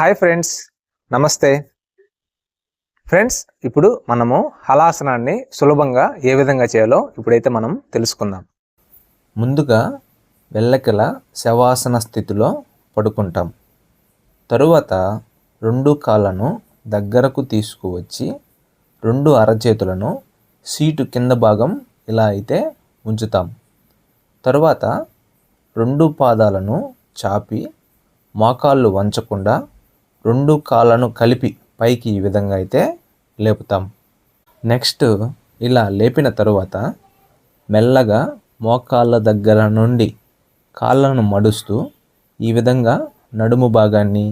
Hi friends నమస్తే. Friends ఇప్పుడు మనము హలాసనాన్ని సులభంగా ఏ విధంగా చేయాలో ఇప్పుడైతే మనం తెలుసుకుందాం. ముందుగా వెళ్ళకెల శవాసన స్థితిలో పడుకుంటాం. తరువాత రెండు కాళ్ళను దగ్గరకు తీసుకువచ్చి రెండు అరచేతులను సీటు కింద భాగం ఇలా అయితే ఉంచుతాం. తరువాత రెండు పాదాలను చాపి మోకాళ్ళు వంచకుండా రెండు కాళ్ళను కలిపి పైకి ఈ విధంగా అయితే లేపుతాం. నెక్స్ట్ ఇలా లేపిన తరువాత మెల్లగా మోకాళ్ళ దగ్గర నుండి కాళ్ళను మడుస్తూ ఈ విధంగా నడుము భాగాన్ని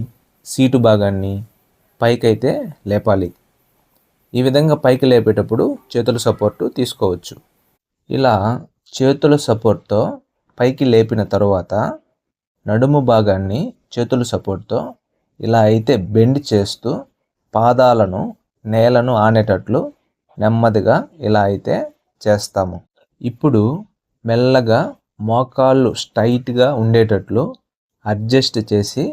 సీటు భాగాన్ని పైకైతే లేపాలి. ఈ విధంగా పైకి లేపేటప్పుడు చేతుల సపోర్టు తీసుకోవచ్చు. ఇలా చేతుల సపోర్ట్తో పైకి లేపిన తరువాత నడుము భాగాన్ని చేతుల సపోర్ట్తో ఇలా అయితే బెండ్ చేస్తూ పాదాలను నేలను ఆనేటట్లు నెమ్మదిగా ఇలా అయితే చేస్తాము. ఇప్పుడు మెల్లగా మోకాళ్ళు స్ట్రైట్గా ఉండేటట్లు అడ్జస్ట్ చేసి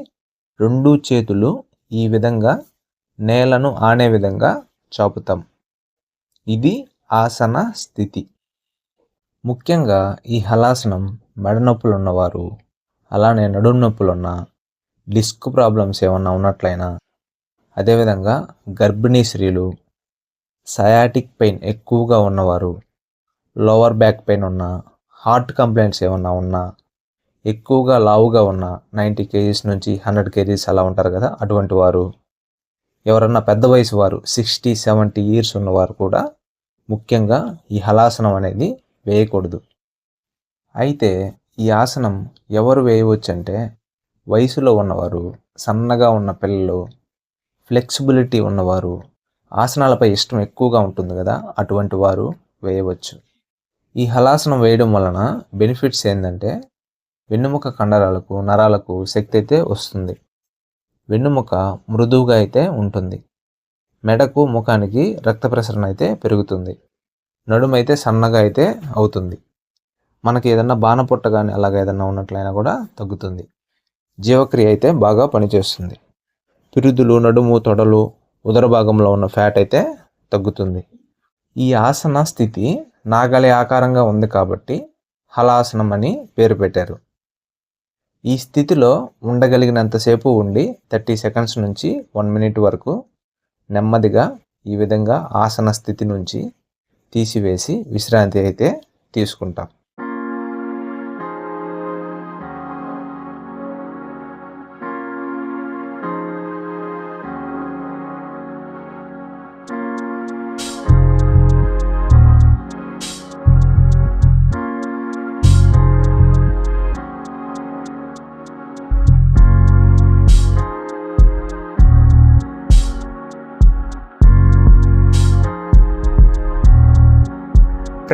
రెండు చేతులు ఈ విధంగా నేలను ఆనే విధంగా చాపుతాం. ఇది ఆసన స్థితి. ముఖ్యంగా ఈ హలాసనం మెడ నొప్పులు ఉన్నవారు అలానే నడుము నొప్పులున్నా డిస్క్ ప్రాబ్లమ్స్ ఏమన్నా ఉన్నట్లయినా అదేవిధంగా గర్భిణీ స్త్రీలు సయాటిక్ పెయిన్ ఎక్కువగా ఉన్నవారు లోవర్ బ్యాక్ పెయిన్ ఉన్న హార్ట్ కంప్లైంట్స్ ఏమన్నా ఉన్నా ఎక్కువగా లావుగా ఉన్న నైంటీ కేజీస్ నుంచి హండ్రెడ్ కేజీస్ అలా ఉంటారు కదా అటువంటి వారు. ఎవరన్నా పెద్ద వయసు వారు సిక్స్టీ సెవెంటీ ఇయర్స్ ఉన్నవారు కూడా ముఖ్యంగా ఈ హలాసనం అనేది వేయకూడదు. అయితే ఈ ఆసనం ఎవరు వేయవచ్చు అంటే వయసులో ఉన్నవారు సన్నగా ఉన్న పిల్లలు ఫ్లెక్సిబిలిటీ ఉన్నవారు ఆసనాలపై ఇష్టం ఎక్కువగా ఉంటుంది కదా అటువంటి వారు వేయవచ్చు. ఈ హలాసనం వేయడం వలన బెనిఫిట్స్ ఏంటంటే వెన్నుముక కండరాలకు నరాలకు శక్తి అయితే వస్తుంది. వెన్నుముక మృదువుగా అయితే ఉంటుంది. మెడకు ముఖానికి రక్త ప్రసరణ అయితే పెరుగుతుంది. నడుము అయితే సన్నగా అయితే అవుతుంది. మనకి ఏదన్నా బాణపొట్ట కానీ అలాగ ఏదన్నా ఉన్నట్లయినా కూడా తగ్గుతుంది. జీవక్రియ అయితే బాగా పనిచేస్తుంది. పిరుదులు నడుము తొడలు ఉదర భాగంలో ఉన్న ఫ్యాట్ అయితే తగ్గుతుంది. ఈ ఆసన స్థితి నాగలి ఆకారంగా ఉంది కాబట్టి హలాసనం అని పేరు పెట్టారు. ఈ స్థితిలో ఉండగలిగినంతసేపు ఉండి థర్టీ సెకండ్స్ నుంచి వన్ మినిట్ వరకు నెమ్మదిగా ఈ విధంగా ఆసన స్థితి నుంచి తీసివేసి విశ్రాంతి అయితే తీసుకుంటాం.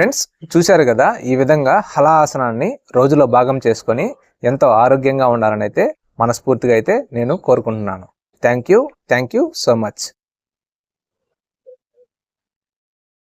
ఫ్రెండ్స్ చూశారు కదా ఈ విధంగా హలాసనాన్ని రోజులో భాగం చేసుకొని ఎంతో ఆరోగ్యంగా ఉండాలని అయితే మనస్ఫూర్తిగా అయితే నేను కోరుకుంటున్నాను. Thank you thank you so much